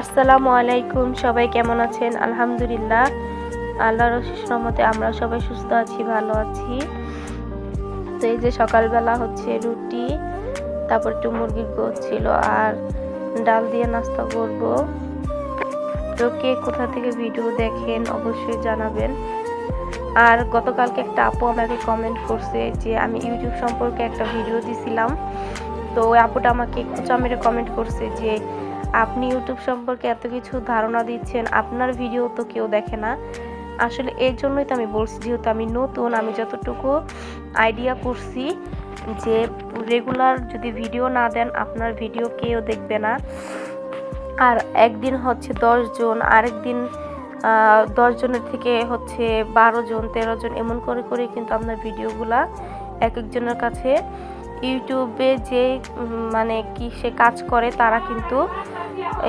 আসসালামু আলাইকুম, সবাই কেমন আছেন? আলহামদুলিল্লাহ, আল্লাহর রহমতে আমরা সবাই সুস্থ আছি, ভালো আছি। তো এই যে সকালবেলা হচ্ছে রুটি, তারপর একটু মুরগির গোছ ছিল আর ডাল দিয়ে নাস্তা করব। তো কে কোথা থেকে ভিডিও দেখেন অবশ্যই জানাবেন। আর গতকালকে একটা আপু আমাকে কমেন্ট করছে যে আমি ইউটিউব সম্পর্কে একটা ভিডিও দিছিলাম। তো ওই আপুটা আমাকে একটু মেরে কমেন্ট করছে যে আপনি ইউটিউব সম্পর্কে এত কিছু ধারণা দিচ্ছেন, আপনার ভিডিও তো কেউ দেখে না। আসলে এর জন্যই তো আমি বলছি, যেহেতু আমি নতুন, আমি যতটুকু আইডিয়া করছি যে রেগুলার যদি ভিডিও না দেন, আপনার ভিডিও কেউ দেখবে না। আর একদিন হচ্ছে জন, আরেকদিন দশ জনের থেকে হচ্ছে বারো জন, তেরো জন, এমন করে করে কিন্তু আপনার ভিডিওগুলা এক একজনের কাছে ইউটিউবে যে মানে কি সে কাজ করে, তারা কিন্তু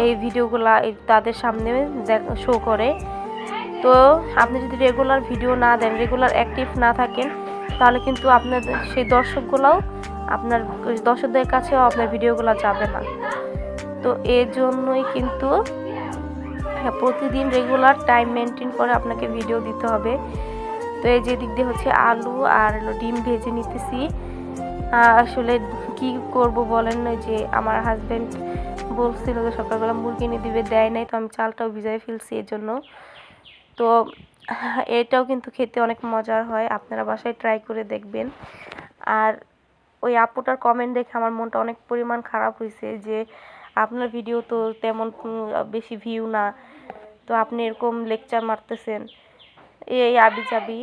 এই ভিডিওগুলা তাদের সামনে শো করে। তো আপনি যদি রেগুলার ভিডিও না দেন রেগুলার অ্যাক্টিভ না থাকেন, তাহলে কিন্তু আপনার সেই দর্শকগুলোও আপনার দর্শকদের কাছেও আপনার ভিডিওগুলো যাবে না। তো এর জন্যই কিন্তু প্রতিদিন রেগুলার টাইম মেনটেন করে আপনাকে ভিডিও দিতে হবে। তো এই যে দিক দিয়ে হচ্ছে আলু আর ডিম ভেজে নিতেছি। আসলে কি করব বলেন না যে আমার হাজব্যান্ড বলছিল যে সকালবেলা মুরগি এনে দিবে, দেয় নাই, তো আমি চালটাও ভিজাই ফেলছি এর জন্য তো এটাও কিন্তু খেতে অনেক মজার হয়, আপনারা বাসায় ট্রাই করে দেখবেন। আর ওই আপুটার কমেন্ট দেখে আমার মনটা অনেক পরিমাণ খারাপ হয়েছে যে আপনার ভিডিও তো তেমন বেশি ভিউ না, তো আপনি এরকম লেকচার মারতেছেন। এই আবি যাবি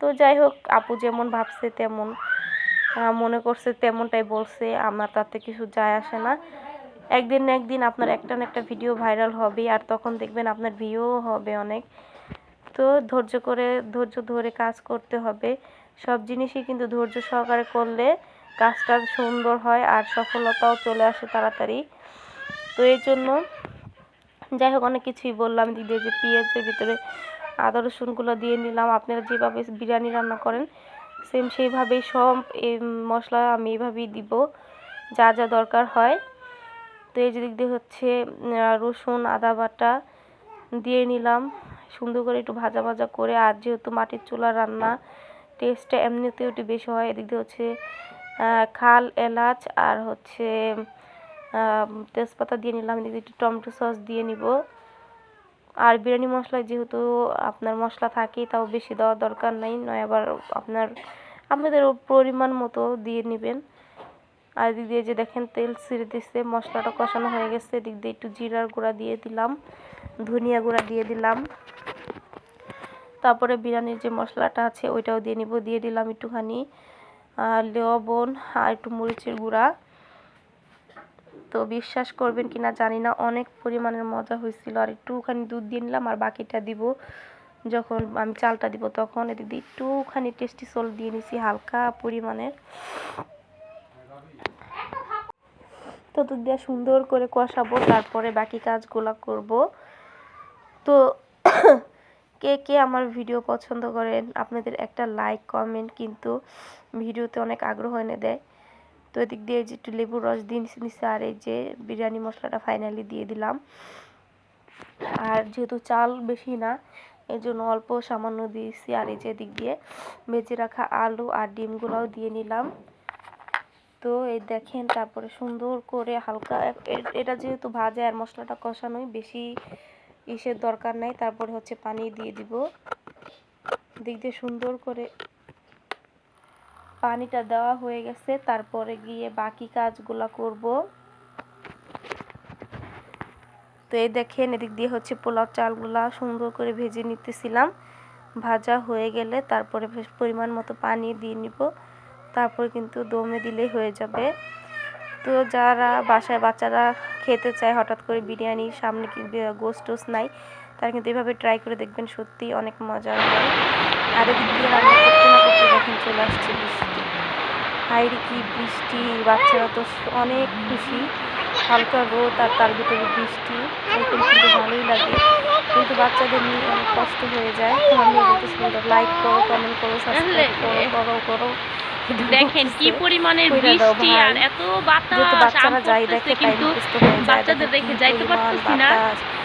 তো যাই হোক, আপু যেমন ভাবছে তেমন। মনে করছে, তেমনটাই বলছে। আমার তাতে কিছু যায় আসে না। একদিন না একদিন আপনার একটা না একটা ভিডিও ভাইরাল হবে, আর তখন দেখবেন আপনার ভিউ হবে অনেক। তো ধৈর্য করে, ধৈর্য ধরে কাজ করতে হবে। সব জিনিসই কিন্তু ধৈর্য সহকারে করলে কাজটা সুন্দর হয় আর সফলতাও চলে আসে তাড়াতাড়ি। তো এই জন্য যাই হোক, অনেক কিছুই বললাম। দিদি যে পেঁয়াজের ভিতরে আদা রসুনগুলো দিয়ে নিলাম। আপনারা যেভাবে বিরিয়ানি রান্না করেন সেম সেইভাবেই সব মশলা আমি এইভাবেই দিব, যা যা দরকার হয়। তো এই দিক দিয়ে হচ্ছে রসুন, আদা বাটা দিয়ে নিলাম। সুন্দর করে একটু ভাজা ভাজা করে, আর যেহেতু মাটির চুলা রান্না টেস্টটা এমনিতেও একটু বেশি হয়। এদিক দিয়ে হচ্ছে খাল, এলাচ, আর হচ্ছে তেজপাতা দিয়ে নিলাম। এদিকে একটু টমেটো সস দিয়ে নিব। আর বিরিয়ানি মশলায় যেহেতু আপনার মশলা থাকেই, তাও বেশি দেওয়ার দরকার নাই, নয় আবার আপনার, আপনাদের পরিমাণ মতো দিয়ে নেবেন। আর এদিক দিয়ে যে দেখেন তেল ছিঁড়ে দিচ্ছে মশলাটা কষানো হয়ে গেছে, এদিক দিয়ে একটু জিরার গুঁড়া দিয়ে দিলাম, ধনিয়া গুঁড়া দিয়ে দিলাম। তারপরে বিরিয়ানির যে মশলাটা আছে, ওইটাও দিয়ে নিব, দিয়ে দিলাম একটুখানি লবণ আর একটু মরিচের গুঁড়া। তো বিশ্বাস করবেন কিনা জানি না, অনেক পরিমাণের মজা হয়েছিল। আর একটুখানি দুধ দিয়ে নিলাম আর বাকিটা দিব। যখন আমি চালটা দিব তখন দিয়ে একটুখানি টেস্টি সল দিয়ে নিছি, হালকা পরিমাণের। তো দুধ দিয়ে সুন্দর করে কষাবো, তারপরে বাকি কাজগুলো করব। তো কে কে আমার ভিডিও পছন্দ করেন, আপনাদের একটা লাইক কমেন্ট কিন্তু ভিডিওতে অনেক আগ্রহ এনে দেয়। তো এদিক দিয়ে যে একটু লেবুর রস দিয়ে নিচ্ছে আর এই যে বিরিয়ানি মশলাটা ফাইনালি দিয়ে দিলাম। আর যেহেতু চাল বেশি না এই জন্য অল্প সামান্য দিয়েছি, আর এই যে এদিক দিয়ে ভেজে রাখা আলু আর ডিমগুলোও দিয়ে নিলাম। তো এই দেখেন তারপরে সুন্দর করে হালকা এটা যেহেতু ভাজা আর মশলাটা কষানোই, বেশি ইসের দরকার নাই, তারপরে হচ্ছে পানি দিয়ে দিব। দিক দিয়ে সুন্দর করে পানিটা দেওয়া হয়ে গেছে, তারপরে গিয়ে বাকি কাজগুলা করব। তো এই দেখেন, এদিক দিয়ে হচ্ছে পোলাও চালগুলা সুন্দর করে ভেজে নিতেছিলাম। ভাজা হয়ে গেলে তারপরে পরিমাণ মতো পানি দিয়ে নিব। তারপর কিন্তু দমে দিলেই হয়ে যাবে। তো যারা বাসায় বাচ্চারা খেতে চায়, হঠাৎ করে বিরিয়ানি, সামনে কি গোস্ট টোস নাই, তারা কিন্তু এভাবে ট্রাই করে দেখবেন সত্যি অনেক মজার হয়। আর এদিক দিয়ে রান্না করতে না করতে দেখেন চলে আসছে বৃষ্টি। হাইরে কি বৃষ্টি বাচ্চারা তো অনেক খুশি। হালকা রোদ আর তার ভিতরে বৃষ্টি এরকম কিন্তু ভালোই লাগে। কিন্তু বাচ্চাদের নিয়ে অনেক কষ্ট হয়ে যায়। আমি বলতেছিলাম লাইক করো কমেন্ট করো সাবস্ক্রাইব করো করো। করো দেখেন কি পরিমাণের বৃষ্টি আর এত বাতাস বাচ্চারা যাই দেখে কিন্তু যায় বাচ্চাদের দেখে যাইতে পারতেছি না।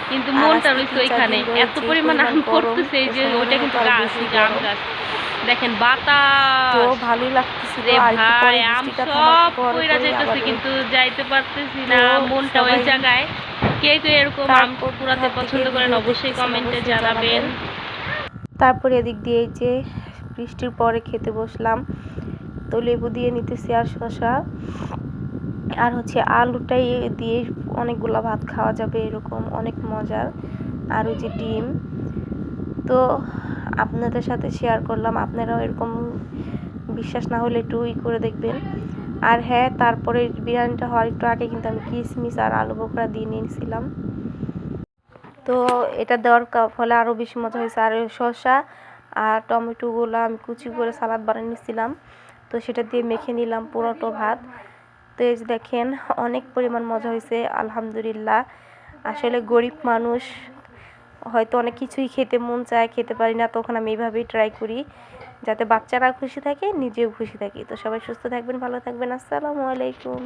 কিন্তু মনটা রয়েছে ওইখানে এত পরিমাণ আম পড়তেছে যে তো ওইটা কিন্তু গাছ আম গাছ। দেখেন তো বাতাস ভালোই লাগতেছিল। রে ভাই আম সব কইরা যাইতেছে কিন্তু যাইতে পারতেছি না। মনটা ওই জায়গায়। কে কে এরকম আম কুড়াতে পছন্দ করেন অবশ্যই কমেন্টে জানাবেন। তারপরে এদিক দিয়ে এই যে বৃষ্টির পরে খেতে বসলাম। তো লেবু দিয়ে নিতেছি আর শসা। আর হচ্ছে আলুটাই দিয়ে অনেকগুলো ভাত খাওয়া যাবে এরকম অনেক মজার। আর ওই যে ডিম। তো আপনাদের সাথে শেয়ার করলাম, আপনারাও এরকম বিশ্বাস না হলে একটু ই করে দেখবেন। আর হ্যাঁ তারপরে বিরিয়ানিটা হওয়ার একটু আগে কিন্তু আমি কিশমিশ আর আলু বোখরা দিয়ে নিয়েছিলাম। তো এটা দেওয়ার ফলে আরও বেশি মজা হয়েছে। আর শসা আর টমেটোগুলো আমি কুচি করে সালাদ বানিয়ে নিয়েছিলাম। তো সেটা দিয়ে মেখে নিলাম পুরোটো ভাত। তো এই যে দেখেন, অনেক পরিমাণ মজা হয়েছে, আলহামদুলিল্লাহ। আসলে গরিব মানুষ, হয়তো অনেক কিছুই খেতে মন চায়, খেতে পারি না, তখন আমি এইভাবেই ট্রাই করি। যাতে বাচ্চারা খুশি থাকে, নিজেও খুশি থাকি। তো সবাই সুস্থ থাকবেন, ভালো থাকবেন, আসসালামু আলাইকুম।